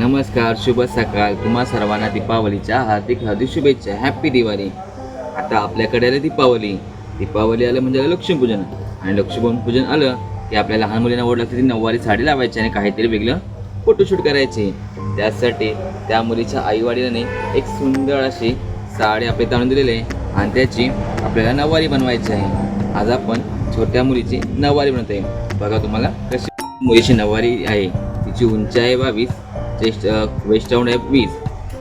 नमस्कार शुभ सकाळ. तुम्हा सर्वांना दीपावलीच्या हार्दिक हार्दिक शुभेच्छा. हॅप्पी दिवाळी आता आपल्याकडे आलं दीपावली. दीपावली आलं म्हणजे आलं लक्ष्मीपूजन. आणि लक्ष्मीपूजन आलं की आपल्या लहान मुलींना ओढ लागते ती नऊवारी साडी लावायची आणि काहीतरी वेगळं फोटोशूट करायचे. त्यासाठी त्या मुलीच्या आईवडिलाने एक सुंदर अशी साडी आपल्याला आणून दिलेली आहे आणि त्याची आपल्याला नऊवारी बनवायची आहे. आज आपण छोट्या मुलीची नऊवारी बनवत आहे बघा तुम्हाला कशी मुलीची नऊवारी आहे. तिची उंची आहे बावीस चेस्ट वेस्ट राऊंड आहे वीस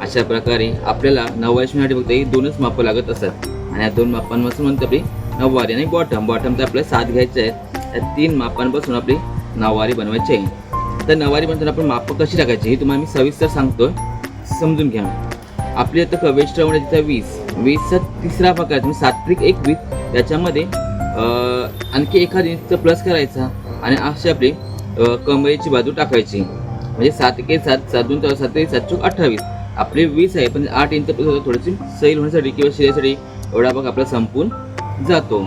अशा प्रकारे आपल्याला नववारी शिवण्यासाठी फक्त ही दोनच मापं लागत असतात. आणि या दोन मापांपासून म्हणतो आपली नऊवारी आणि बॉटम बॉटम तर आपल्याला सात घ्यायचे आहेत. त्या तीन मापांपासून आपली नऊवारी बनवायची आहे. तर नऊवारी बनताना आपण मापं कशी टाकायची हे तुम्हाला मी सविस्तर सांगतो समजून घ्या. आपली आता वेस्ट राऊंड आहे तिथं वीस वीसचा तिसरा भाग आहे. तुम्ही सात्विक एक वीस त्याच्यामध्ये आणखी एखादी प्लस करायचा. आणि अशी आपली अं, कमरेची बाजू टाकायची. म्हणजे सात एक सात सात दोन सात सात चौक अठ्ठावीस. आपले वीस आहे पण आठ इंच थोडीशी सैल होण्यासाठी किंवा शिरायसाठी एवढा भाग आपला संपून जातो.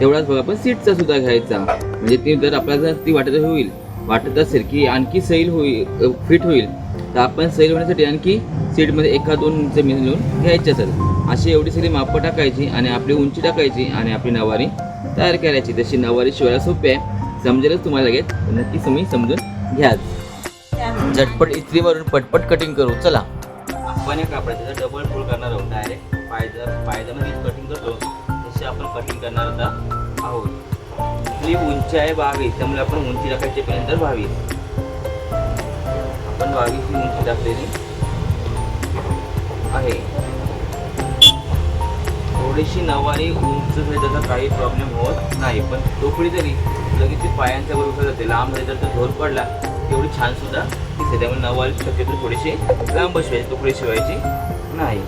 तेवढाच भाग आपण सीटचा सुद्धा घ्यायचा. म्हणजे ती जर आपल्याला जर ती वाटत होईल वाटत असेल की आणखी सैल होईल फिट होईल तर आपण सैल होण्यासाठी आणखी सीटमध्ये एका दोन इंच मिळून घ्यायचे असेल अशी एवढी सगळी मापं टाकायची आणि आपली उंची टाकायची आणि आपली नवारी तयार करायची. तशी नवारी शिवायला सोपी आहे. समजेलच तुम्हाला लगेच नक्की तुम्ही समजून घ्याच झटपट इस्त्री मारून पटपट कटिंग करू चला. आपण या कापडाचं डबल फुल करणार आहोत डायरेक्ट पायदा पायजामध्ये कटिंग करतो. तशी आपण कटिंग करणार आता आहोत. आपली उंची आहे बावीस त्यामुळे आपण उंची टाकायची पर्यंत बावीस. आपण बावीस ही उंची टाकलेली आहे. थोडीशी नवारी उंच झाली त्याचा काही प्रॉब्लेम होत नाही पण टोपडी तरी लगेच ती पायांच्या बरोबर जाते लांब झाली तर धोर झोर पडला तेवढी छान सुद्धा असते. त्यामुळे नवाल शक्यतो थोडीशी लांब शिवायची टोपडी शिवायची नाही.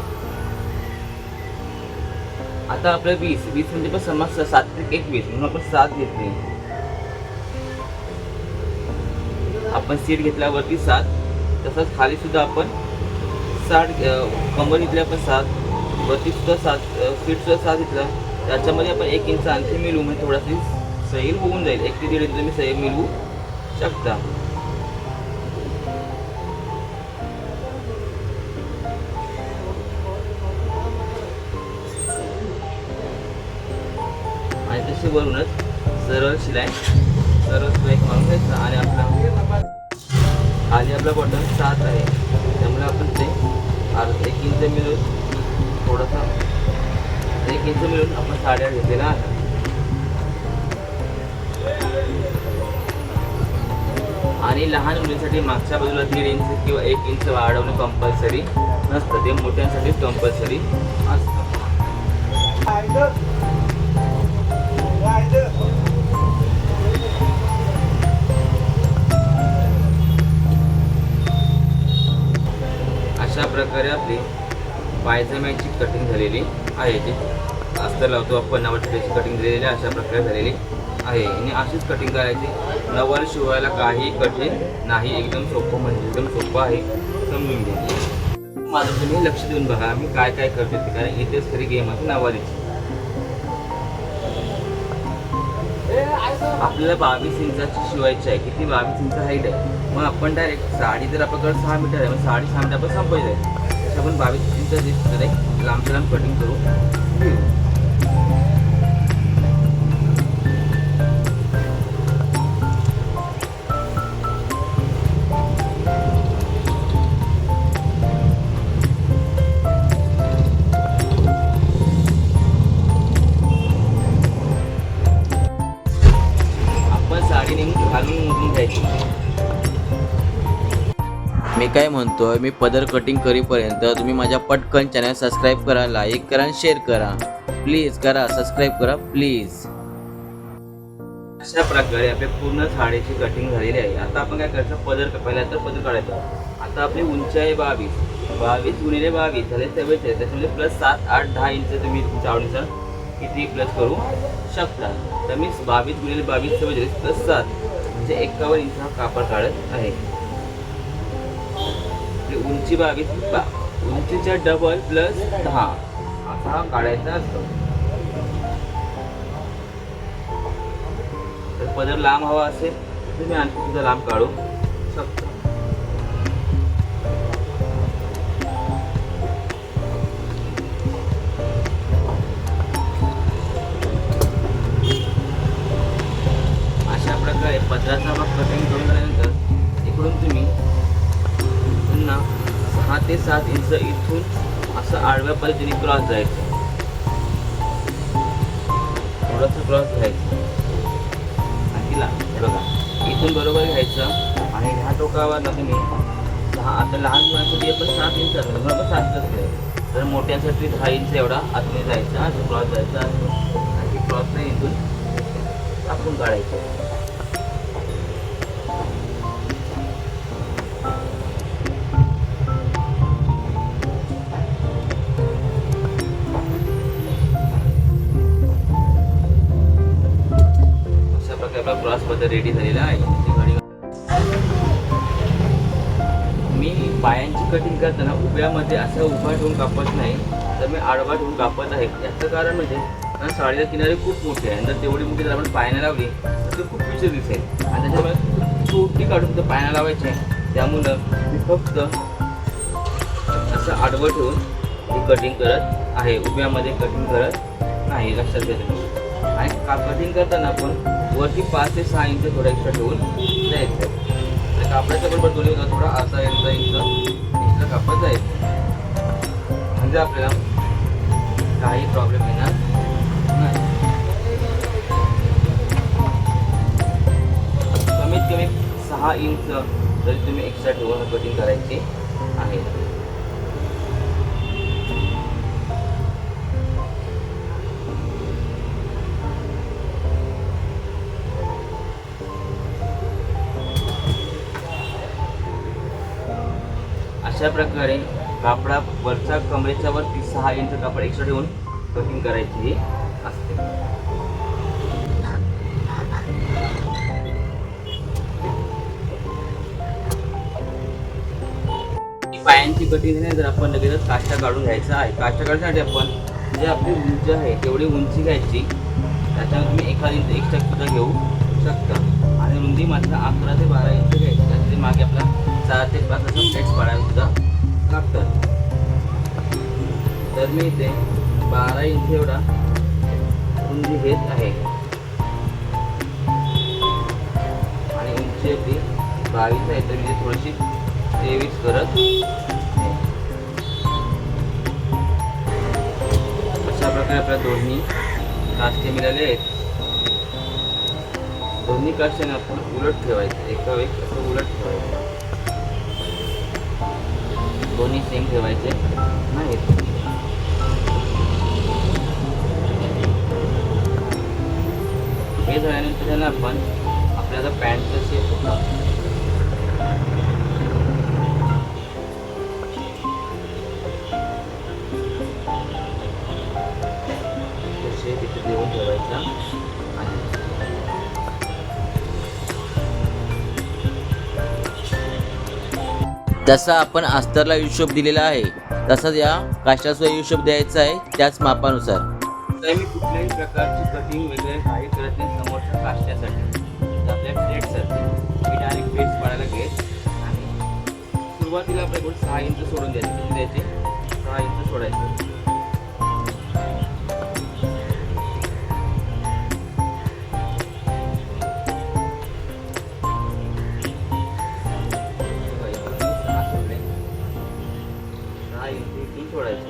आता आपलं वीस. वीस म्हणजे पण समज सात ते एक वीस म्हणून आपण सात घेतली. आपण सीट घेतल्यावरती सात. तसंच खाली सुद्धा आपण साठ अं, कंबर घेतली आपण सात. वरती सुद्धा सात सीट सुद्धा सात घेतला. त्याच्यामध्ये आपण एक इंच आणखी मिळवू म्हणजे थोडासा सैल होऊन जाईल. एक ते दीड इंच तुम्ही सैल मिळवू शकता. तशी वरूनच सरळ शिलाई सरळ स्ट्राईक मारून घ्यायचा आणि आपला आणि आपला बटन सात आहे. त्यामुळे आपण ते अर्ध एक इंच मिळून थोडासा एक इंच मिळून आपण साड्या घेतलेला आहे आणि लहान मुलींसाठी मागच्या बाजूला दीड इंच किंवा एक इंच वाढवणे कंपल्सरी नसतं. ते मोठ्यांसाठी कंपल्सरी असतं. प्रकारे आपली पायजम्याची कटिंग झालेली आहे जी अस्तर लावतो आपण नव्वद कटिंग झालेली अशा प्रकारे झालेली आहे. आणि अशीच कटिंग करायची. नवर शिवायला काही कठीण नाही एकदम सोपं म्हणजे एकदम सोपं आहे. समजून घ्या. माझं तुम्ही लक्ष देऊन बघा मी काय काय करते ते कारण इथेच खरी गेम आहे नवारीची आपल्याला बावीस इंचाची शिवायची आहे किती बावीस इंच हाईट आहे? मग आपण डायरेक्ट साडी जर आपल्याकडे सहा मीटर आहे मग साडी सहा मीटर आपण संपवायचं आहे आपण बावीस इंचाची डायरेक्ट लांबच्या लांब कटिंग करू काय म्हणतोय मी पदर कटिंग करीपर्यंत तुम्ही माझ्या पटकन चॅनल सबस्क्राईब करा लाईक करा आणि शेअर करा. प्लीज करा सबस्क्राईब करा प्लीज अशा प्रकारे आपल्या पूर्ण साडीची कटिंग झालेली आहे. आता आपण काय करायचं? पदर पहिला तर पदर काढायचं. आता आपली उंची आहे बावीस. बावीस गुणिले बावीस झाले चव्वेचाळीस. त्याच्यामध्ये प्लस सात आठ दहा इंच तुम्ही तुमच्या आवडीनुसार किती प्लस करू शकता. तर मी बावीस गुणिले बावीस चव्वेचाळीस प्लस सात. म्हणजे एकावन्न इंच हा कापड काढत आहे. म्हणजे उंची बावीस उंचीच्या डबल प्लस दहा. असा काढायचा असतो. तर पदर लांब हवा असेल तर मी आणखी सुद्धा लांब काढू शकता. अशा प्रकारे पदराचा भाग कटिंग करून झाल्यानंतर इकडून तुम्ही सहा ते सात इंच इथून असं आडव्या पद्धतीने क्रॉस जायचं. थोडासा क्रॉस घ्यायचं. आणि बघा. इथून बरोबर घ्यायचं. आणि ह्या टोकावर तुम्ही सहा आता लहान मुलांसाठी आपण सात इंच बरोबर सात असते तर मोठ्यांसाठी दहा इंच एवढा आतमध्ये जायचा. क्रॉस जायचा आणि क्रॉस नाही इथून टाकून काढायचं. आपला क्रॉस रेडी झालेला आहे. मी पायांची कटिंग करताना उभ्यामध्ये असं उभा ठेवून कापत नाही तर मी आडवा ठेवून कापत आहे. याचं कारण म्हणजे कारण साडीचा किनारे खूप मोठे आहे. जर तेवढी मोठी जर आपण पायाने लावली तर खूप विषय दिसेल. आणि त्याच्यामुळे छोटी काढून तर पायाने लावायची त्यामुळं मी फक्त असं आडवं ठेवून ही कटिंग करत आहे. उभ्यामध्ये कटिंग करत नाही. लक्षात घ्यायचं आणि कटिंग करताना आपण वरती पाच ते सहा इंच थोडा एक्स्ट्रा ठेवून द्यायचं. तर कापडाच्या बरोबर दोन्ही थोडा अर्धा इंच इंच एक्स्ट्रा कापड जायचं. म्हणजे आपल्याला काही प्रॉब्लेम येणार नाही. कमीत कमी सहा इंच तरी तुम्ही एक्स्ट्रा ठेवून कटिंग करायची आहे. अशा प्रकारे कापडा वरचा कमरेच्या वरती सहा इंच कापड एक्स्ट्रा ठेवून कटिंग करायची असते. पायांची कटिंग नाही जर आपण लगेच काष्टा काढून घ्यायचा आहे. काष्टा काढण्यासाठी आपण जे आपली उंची आहे तेवढी उंची घ्यायची. त्याच्यामध्ये तुम्ही एखादी इंच एक्स्ट्रा सुद्धा घेऊ शकता. आणि रुंदी मात्र अकरा ते बारा इंच घ्यायची. त्याच्यामागे आपला सहा ते पाच असं प्लेट्स पाडायला लागतात. तर मी इथे बारा इंच एवढा रुंदी घेत आहे. आणि उंची आपली बावीस आहे तर मी थोडीशी तेवीस करत अशा प्रकारे आपल्या दोन्ही काष्टे मिळाले आहेत. दोन्ही काष्टाने आपण उलट ठेवायचे. एका वेळी असं उलट ठेवायचं. दोन्ही सेम ठेवायचे. नाहीत हे झाल्यानंतर त्याला आपण आपल्याला पॅन्टचं शेप होता शेप इथे देऊन ठेवायचा. जसा आपण अस्तरला हिशोब दिलेला आहे तसाच या काष्टाचा हिशोब द्यायचा आहे त्याच मापानुसार. तर मी कुठल्याही प्रकारची कटिंग वगैरे काही करत नाही समोरच्या काष्ट्यासाठी आपल्या प्लेटसाठी मी डायरेक्ट बेस पाडायला घेत आणि सुरुवातीला आपल्याकडून सहा इंच सोडून द्यायचे. किती द्यायचे. सहा इंच सोडायचं. सोडायचं.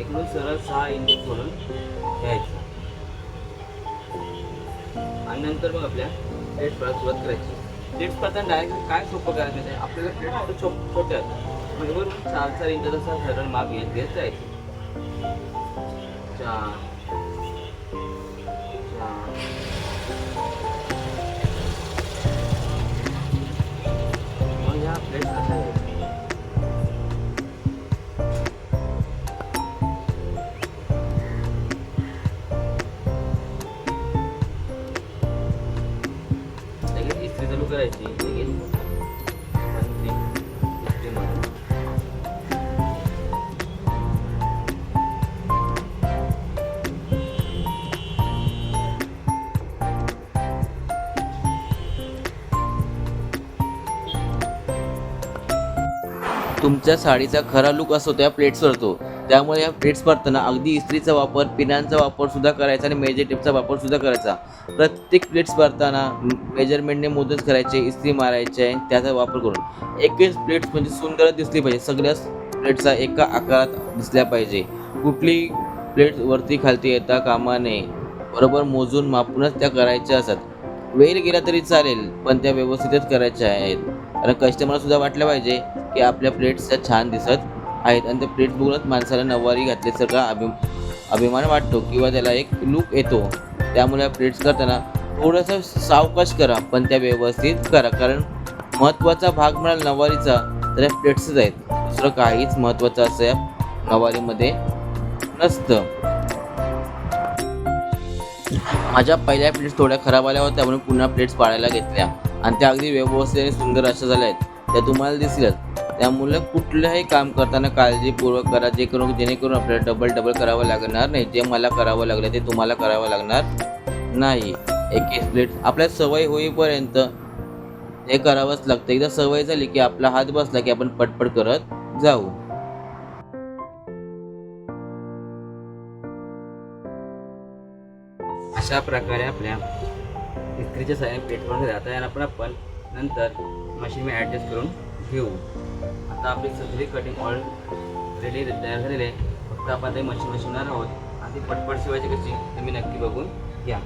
इकडून सरळ सहा इंच म्हणून घ्यायचं. आणि नंतर मग आपल्या प्लेट पळायला सुरुवात करायची. प्लेट पळताना डायरेक्ट काय सोपं करायचं नाही आपल्याला प्लेट फक्त छो छोट्या म्हणजे चार चार इंच असा सरळ माग घेत घेत जायचं. चार ज्या साडीचा खरा लुक असतो त्या प्लेट्सवर तो. त्यामुळे या प्लेट्स भरताना अगदी इस्त्रीचा वापर पिनांचा वापर सुद्धा करायचा आणि मेजर टेपचा वापर सुद्धा करायचा. प्रत्येक प्लेट्स भरताना मेजरमेंटने मोजच करायचे इस्त्री मारायचे त्याचा वापर करून. एकच प्लेट्स म्हणजे सुंदर दिसली पाहिजे. सगळ्याच प्लेट्सचा एका आकारात दिसल्या पाहिजे. कुठली प्लेट वरती खालती येता कामा नये. बरोबर मोजून मापूनच त्या करायच्या असतात. वेळ गेला तरी चालेल पण त्या व्यवस्थितच करायच्या आहेत. कारण कस्टमरसुद्धा वाटलं पाहिजे की आपल्या प्लेट्स त्या छान दिसत आहेत. आणि त्या प्लेट्स बघूनच माणसाला नऊवारी घातल्यासारखा अभि अभिमान वाटतो किंवा त्याला एक लुक येतो. त्यामुळे प्लेट्स करताना थोडंसं सावकाश करा पण त्या व्यवस्थित करा. कारण महत्त्वाचा भाग म्हणाल नवारीचा तर या प्लेट्सच आहेत. दुसरं काहीच महत्त्वाचं असं या नवारीमध्ये नसतं. माझ्या पहिल्या प्लेट्स थोड्या खराब आल्या होत्या म्हणून पुन्हा प्लेट्स पाळायला घेतल्या. आणि त्या अगदी व्यवस्थित आणि सुंदर अशा झाल्या आहेत. त्या तुम्हाला दिसल्यात. त्यामुळे कुठलंही काम करताना काळजीपूर्वक करा जे करून जेणेकरून आपल्याला डबल डबल करावं लागणार नाही. जे मला करावं लागलं ते तुम्हाला करावं लागणार नाही. एक एक प्लेट आपल्या सवय होईपर्यंत हे करावंच लागतं. एकदा सवय झाली की आपला हात बसला की आपण पटपट करत जाऊ. अशा प्रकारे आपल्या इस्त्रीच्या साह्याने प्लेट राहता येणार पण आपण नंतर मशीन मी ॲडजस्ट करून घेऊ. आता आपली सगळी कटिंग ऑल रेडी तयार झालेली आहे. फक्त आपण ते मशीन शिवणार आहोत. आणि ती पटपट शिवायची कशी तुम्ही नक्की बघून घ्या.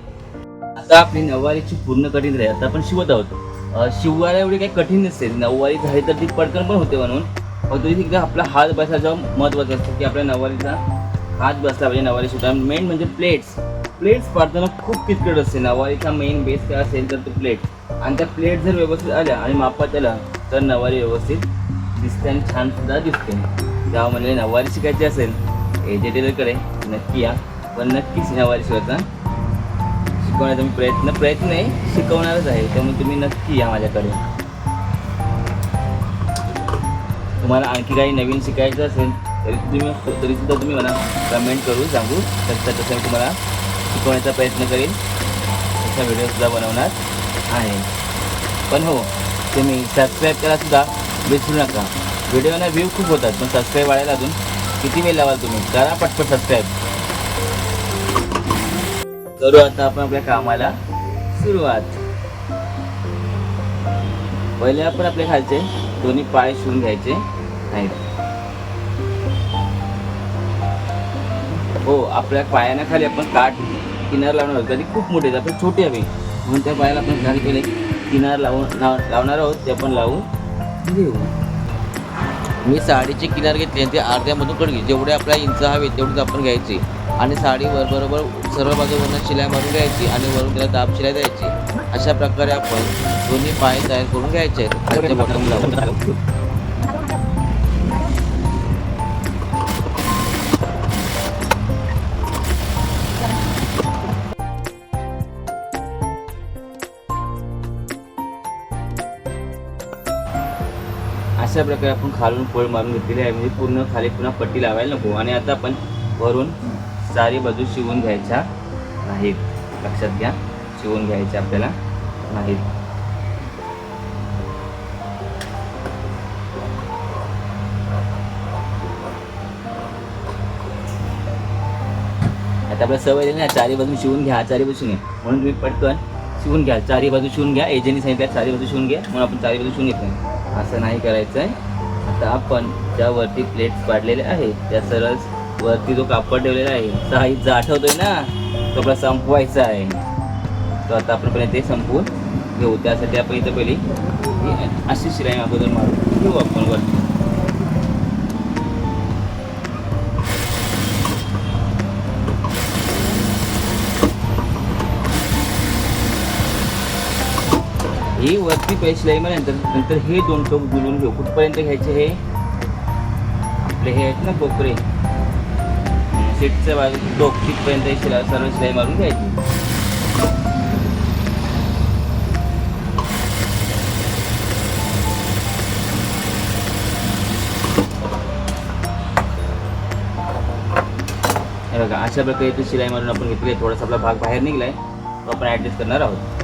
आता आपली नऊवारीची पूर्ण कटिंग राहील आता आपण शिवत आहोत. शिवायला एवढी काही कठीण नसते नऊवारी झाली तर ती पटकन पण होते म्हणून. तुम्ही एकदा आपला हात बसायला जेव्हा महत्त्वाचं असतं की आपल्या नऊवारीचा हात बसला पाहिजे. नऊवारी शिवताना मेन म्हणजे प्लेट्स प्लेट्स पाडताना खूप किचकट असते नऊवारीचा मेन बेस काय असेल तर ते प्लेट आणि त्या प्लेट जर व्यवस्थित आल्या आणि मापात आल्या तर नवारी व्यवस्थित दिसते आणि छान सुद्धा दिसते. म्हणजे नऊवारी शिकायची असेल एजे टेलरकडे नक्की या. पण नक्कीच नऊवारी शिवायचा शिकवण्याचा मी प्रयत्न प्रयत्न आहे शिकवणारच आहे. त्यामुळे तुम्ही नक्की या माझ्याकडे. तुम्हाला आणखी काही नवीन शिकायचं असेल तरी तुम्ही तरी सुद्धा तुम्ही मला कमेंट करू सांगू शकता. तसं मी तुम्हाला शिकवण्याचा प्रयत्न करेन. असा व्हिडिओसुद्धा बनवणार आहे. पण हो तुम्ही सबस्क्राईब करासुद्धा सुद्धा विसरू नका. व्हिडिओना व्ह्यू खूप होतात पण सबस्क्राईब वाढायला अजून किती वेळ लावाल तुम्ही? करा पटपट सबस्क्राईब करू आता आपण आपल्या कामाला सुरुवात. पहिले आपण आपले खालचे दोन्ही पाय शिवून घ्यायचे आहेत. हो आपल्या पायाच्या खाली आपण काठ किनार लावणार आहोत. कधी खूप मोठे आपण छोटे हवे. म्हणून त्या पायाला आपण खाली केले किनार लावून लावणार आहोत. ते आपण लावून घेऊ. मी साडीचे किनार घेतले आणि ते अर्ध्यामधून कट घे जेवढे आपल्याला इंच हवे तेवढेच आपण घ्यायचे. आणि साडीवर बरोबर सर्व बाजूवरनं शिलाई मारून घ्यायची आणि वरून त्याला दाब शिलाई द्यायची. अशा प्रकारे आपण दोन्ही पाय तयार करून घ्यायचे आहेत. अशा प्रकारे आपण खालून फळ मारून घेतलेली आहे. म्हणजे पूर्ण खाली पुन्हा पट्टी लावायला नको. आणि आता आपण भरून सारी बाजू शिवून घ्यायच्या नाहीत. लक्षात घ्या. शिवून घ्यायच्या आपल्याला नाहीत. आता आपल्याला सवय दिली ना चारी बाजू शिवून घ्या चारी बाजू शिवून घ्या. म्हणून तुम्ही पटकन शिवून घ्या. चारी बाजू शिवून घ्या. एजंटनी सांगितलं चारी बाजू शिवून घ्या. म्हणून आपण चारी बाजू शिवून घेत नाही असं नाही करायचं आहे आता आपण ज्या वरती प्लेट्स पाडलेले आहे त्या सरळ वरती जो कापड ठेवलेला आहे सहा इंच आठवतोय ना तो आपला संपवायचा आहे. तो आता आपण पहिले ते संपवून घेऊ. त्यासाठी आपण इथं पहिली अशी शिलाई अगोदर मारून घेऊ आपण वरती. हे वरती पैसे शिलाई नंतर नंतर हे दोन टोक जुळून घेऊ. कुठपर्यंत घ्यायचे हे? आपले हे आहेत ना कोपरे. सीटच्या बाजू टोक तिथपर्यंत सर्व शिलाई मारून घ्यायची. बघा अशा प्रकारे इथे शिलाई मारून आपण घेतली थोडासा आपला भाग बाहेर निघलाय. तो आपण ॲडजस्ट करणार आहोत.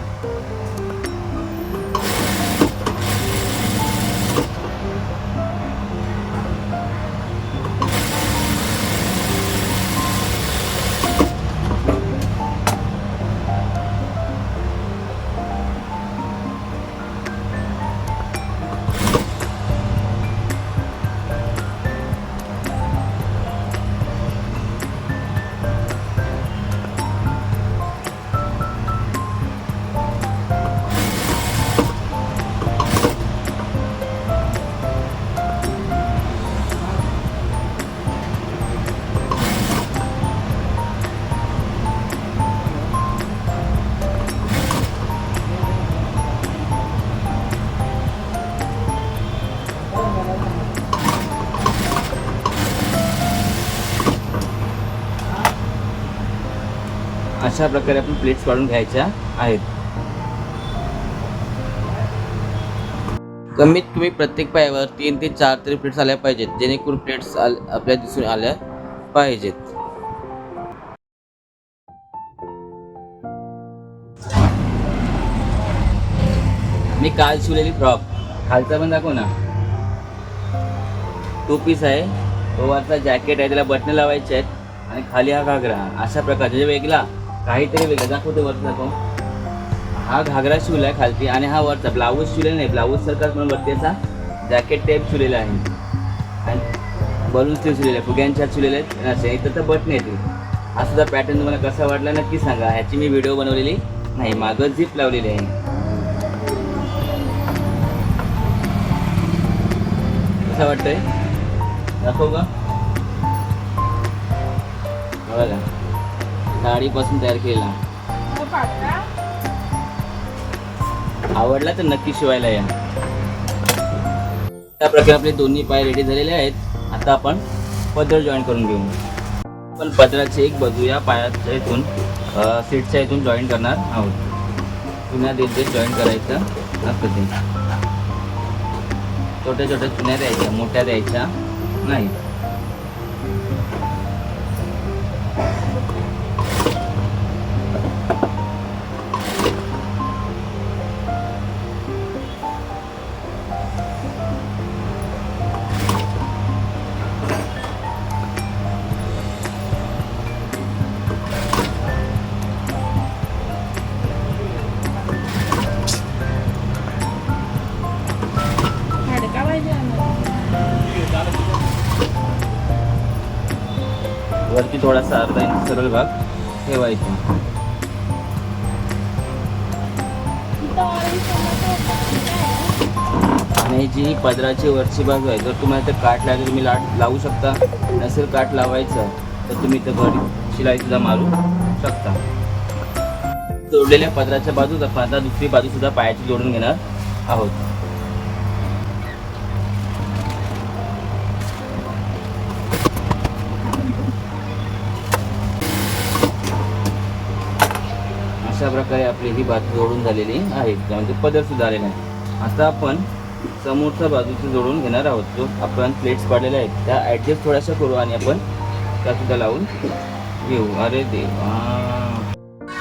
अशा प्रकारे आपण प्लेट्स काढून घ्यायच्या आहेत. कमीत कमी प्रत्येक पायावर तीन ते चार तरी प्लेट्स आल्या पाहिजेत जेणेकरून प्लेट्स आपल्या दिसून आल्या पाहिजेत. मी काल शिवलेली फ्रॉक. खालचा पण दाखव ना. टू पीस आहे. तो वरचा जॅकेट आहे त्याला बटणे लावायचे आहेत. आणि खाली हा घागरा. अशा प्रकारचा. म्हणजे वेगळा. काहीतरी वेगळं दाखवते वरचा दाखव हा घागरा शिवला आहे खालती आणि हा वरचा. ब्लाऊज शिवलेला नाही ब्लाऊज सरकार म्हणून वरती असा जॅकेट टाईप शिवलेला आहे. आणि बलून स्लीव शिवलेले आहे फुग्यांच्या शिवलेले आहेत. असे इथं तर बटन येते हा सुद्धा पॅटर्न तुम्हाला कसा वाटला नक्की सांगा. ह्याची मी व्हिडिओ बनवलेली नाही मागं झिप लावलेली आहे. कसं वाटतंय? दाखव का? बघा. साडीपासून तयार केलेला आवडला तर नक्की शिवायला या. त्या प्रकारे आपले दोन्ही पाय रेडी झालेले आहेत. आता आपण पदर जॉईन करून घेऊ. आपण पदराची एक बाजू या पायाच्या इथून सीटच्या इथून जॉईन करणार आहोत. पुन्हा तिथे जॉईन करायचं असतं ते. छोट्या छोट्या चुन्या द्यायच्या मोठ्या द्यायच्या नाही. सरळ भाग. ठेवायचा आणि जी पदराची वरची बाजू आहे जर तुम्हाला तर काठ लागेल तुम्ही लाट लावू शकता. नसेल काठ लावायचं तर तुम्ही इथं घरी शिलाई सुद्धा मारू शकता. जोडलेल्या पदराच्या बाजूचा आपण आता दुसरी बाजू सुद्धा पायाची जोडून घेणार आहोत. प्रकारे आपली ही बाजू जोडून झालेली आहे. त्यामध्ये पदर सुद्धा आलेला आहे आता आपण समोरच्या बाजूची जोडून घेणार आहोत. जो आपण प्लेट्स पाडलेल्या आहेत त्या ॲडजस्ट थोड्याशा करू आणि आपण त्यासुद्धा लावून घेऊ. अरे देवा.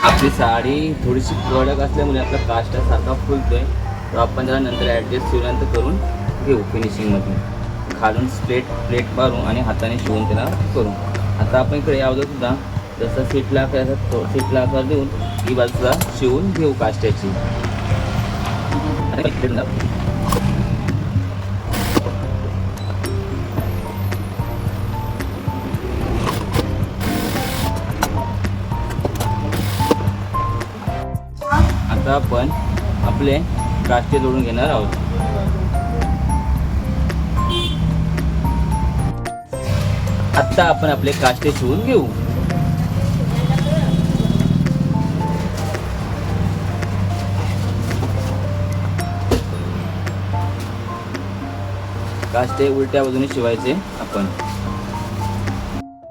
आपली साडी थोडीशी कडक असल्यामुळे आपला काष्टा सारखा फुलतोय. तर आपण त्याला नंतर ॲडजस्ट शिवल्यानंतर करून घेऊ फिनिशिंगमध्ये खालून प्लेट प्लेट मारू आणि हाताने शिवून त्याला करू. आता आपण इकडे यावं सुद्धा जसं सीटला आकार सीटला आकार देऊन ही बाजूला शिवून घेऊ काष्ट्याची आता आपण आपले काष्टे जोडून घेणार आहोत. आत्ता आपण आपले काष्टे शिवून घेऊ. काष्टे उलट्या बाजूने शिवायचे आपण.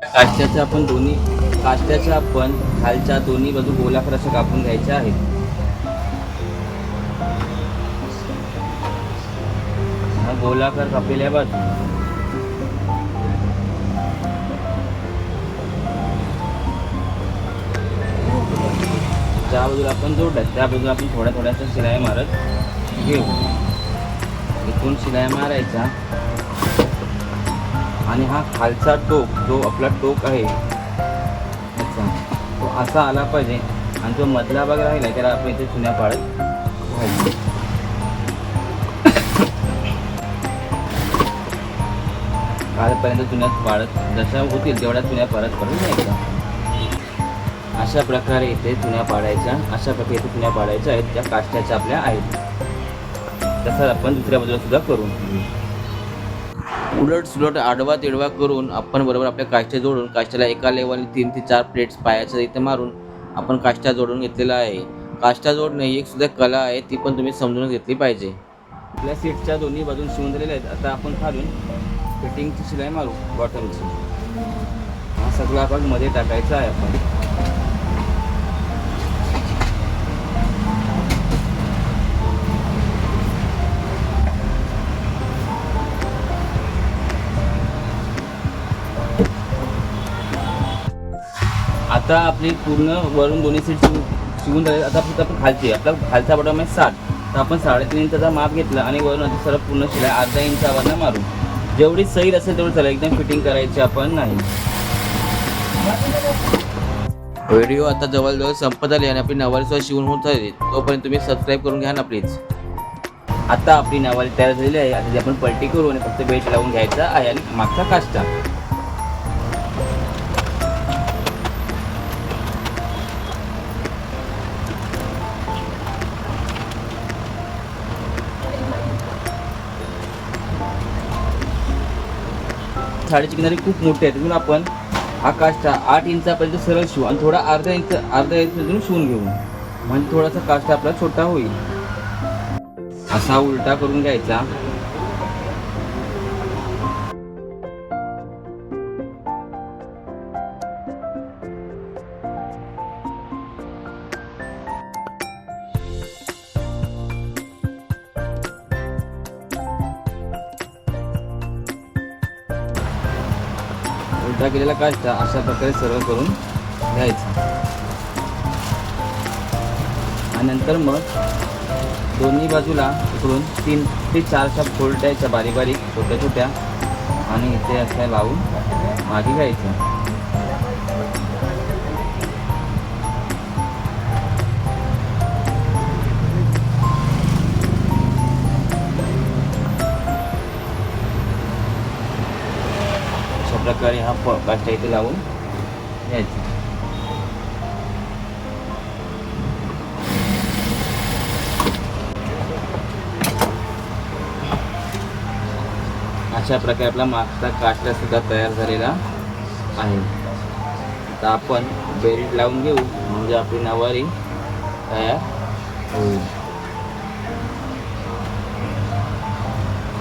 काष्ट्याच्या आपण दोन्ही काष्ट्याच्या आपण खालच्या दोन्ही बाजू गोलाकार अशा कापून घ्यायच्या आहेत. हा गोलाकार कापलेल्या बाजू. ज्या बाजूला आपण जोडल्या त्या बाजूला आपण थोड्या थोड्याशा शिलाई मारत घेऊ. इथून शिलाई मारायचा. आणि हा खालचा टोक जो आपला टोक आहे अच्छा तो असा आला पाहिजे. आणि जो मधला भाग राहिला त्याला आपण इथे चुन्या पाडत पाहिजे कालपर्यंत चुन्यात पाडत जशा होतील तेवढ्या चुन्या परत परत जायचा अशा प्रकारे इथे चुन्या पाडायच्या अशा प्रकारे इथे चुन्या पाडायच्या आहेत त्या काष्ट्याच्या आपल्या आहेत. तसंच आपण दुसऱ्या बाजूला सुद्धा करू. उलट सुलट आडवा तिडवा करून आपण बरोबर आपल्या काष्ट्या जोडून काष्ट्याला एका लेवलने तीन ते चार प्लेट्स पायाच्या इथे मारून आपण काष्ट्या जोडून घेतलेला आहे. काष्ट्या जोडणे ही एक सुद्धा कला आहे ती पण तुम्ही समजून घेतली पाहिजे. आपल्या सीटच्या दोन्ही बाजून शिवून दिलेल्या आहेत. आता आपण खालून फिटिंगची शिलाई मारू बॉटमची हा सगळा भागमध्ये टाकायचा आहे आपण. आता आपली पूर्ण वरून दोन्ही सीट शिवून शिवून झाले. आता फक्त आपण खालची आपला खालचा बटन आहे साठ. तर आपण साडेतीन इंचाचा माप घेतला आणि वरून आता सर्व पूर्ण शिलाय अर्धा इंचावरनं मारू. जेवढी सैल असेल तेवढी चालेल एकदम फिटिंग करायची आपण नाही. व्हिडिओ आता जवळजवळ संपत आली आणि आपली नवारी सुद्धा शिवून होत आली तोपर्यंत तुम्ही सबस्क्राईब करून घ्या ना प्लीज आता आपली नवारी तयार झालेली आहे. आता आपण पलटी करू आणि फक्त बेल्ट लावून घ्यायचा आहे आणि मागचा काष्टा. साडीची किनारी खूप मोठी आहे तिथून आपण हा काष्टा आठ इंचापर्यंत सरळ शिवू आणि थोडा अर्धा इंच अर्धा इंच अजून शिवून घेऊ. म्हणजे थोडासा काष्टा आपला छोटा होईल. असा उलटा करून घ्यायचा. उलटा केलेला काष्टा अशा प्रकारे सर्व करून घ्यायचा. आणि नंतर मग दोन्ही बाजूला इकडून तीन ते चार अशा फोल्ड द्यायच्या बारीक बारीक छोट्या छोट्या आणि इथे अशा लावून मागे घ्यायचं. प्रकारे हा प काष्टा इथे लावून घ्यायचा अशा प्रकारे आपला मागचा काष्टा सुद्धा तयार झालेला आहे. आता आपण बेल्ट लावून घेऊ म्हणजे आपली नवारी तयार होईल.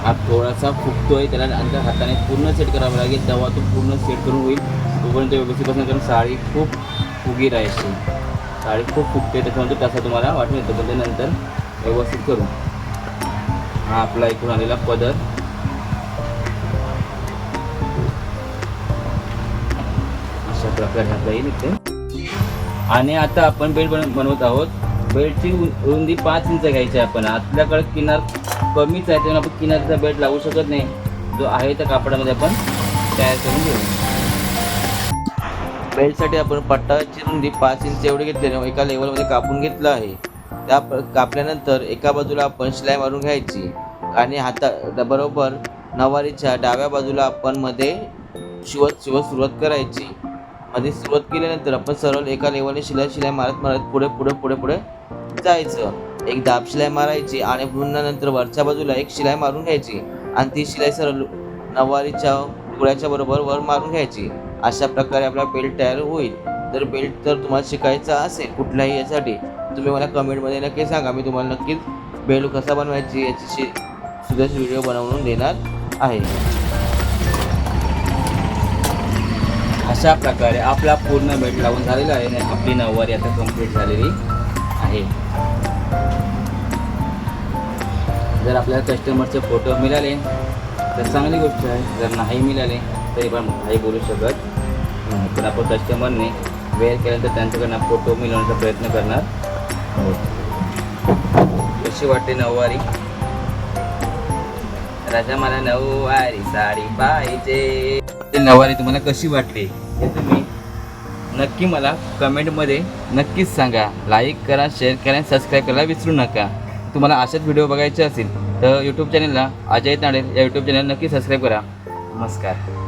हा थोडासा फुगतोय त्याला नंतर हाताने पूर्ण सेट करावं लागेल. तेव्हा तो पूर्ण सेट करून होईल. तोपर्यंत व्यवस्थित बसणं कारण साडी खूप फुगी राहायची. साडी खूप फुगते त्याच्यामध्ये तसा तुम्हाला वाटून येतो. पण त्यानंतर नंतर व्यवस्थित करू हा आपला इकडून आलेला पदर. अशा प्रकारे आपला येईल इथे आणि आता आपण बेल्ट बनवत आहोत. बेल्टची रुंदी पाच इंच घ्यायची आहे आपण. आतल्याकडे किनार कमीच आहे त्यामुळे आपण किनारीचा बेल्ट लावू शकत नाही. जो आहे त्या कापडामध्ये आपण तयार करून घेऊ. बेल्टसाठी आपण पट्टाची रुंदी पाच इंच एवढी घेतली एका लेवलमध्ये कापून घेतलं आहे. त्या प- कापल्यानंतर एका बाजूला आपण शिलाई मारून घ्यायची आणि हाता बरोबर नवारीच्या डाव्या बाजूला आपण मध्ये शिवत शिवत सुरुवात करायची. मध्ये सुरुवात केल्यानंतर आपण सरळ एका लेवलने शिलाई शिलाई मारत मारत पुढे पुढे पुढे पुढे जायचं. एक दाब शिलाई मारायची आणि पुन्हा नंतर वरच्या बाजूला एक शिलाई मारून घ्यायची. आणि ती शिलाई सरळ नवारीच्या तुकड्याच्या बरोबर वर मारून घ्यायची. अशा प्रकारे आपला बेल्ट तयार होईल. तर बेल्ट तर तुम्हाला शिकायचा असेल कुठल्याही यासाठी तुम्ही मला कमेंटमध्ये नक्की सांगा. मी तुम्हाला नक्कीच बेल्ट कसा बनवायची याची शि सुद्धा व्हिडिओ बनवून देणार आहे. अशा प्रकारे आपला पूर्ण बेल्ट लावून झालेला आहे आणि आपली नऊवारी आता कंप्लीट झालेली आहे. जर आपल्याला कस्टमरचे फोटो मिळाले तर चांगली गोष्ट आहे. जर नाही मिळाले तरी पण काही बोलू शकत. नाही पण आपण कस्टमरने वेअर केल्यानंतर त्यांच्याकडनं फोटो मिळवण्याचा प्रयत्न करणार आहोत. कशी वाटते नऊवारी? राजा मला नऊवारी साडी पाहिजे. ते नऊवारी तुम्हाला कशी वाटली? हे तुम्ही नक्की मला कमेंटमध्ये नक्कीच सांगा. लाईक करा शेअर करा आणि सबस्क्राईब करायला विसरू नका. तुम्हाला असेच व्हिडिओ बघायचे असतील तर यूट्यूब चॅनलला अजय तांडेल या यूट्यूब चॅनल नक्की सबस्क्राईब करा. नमस्कार.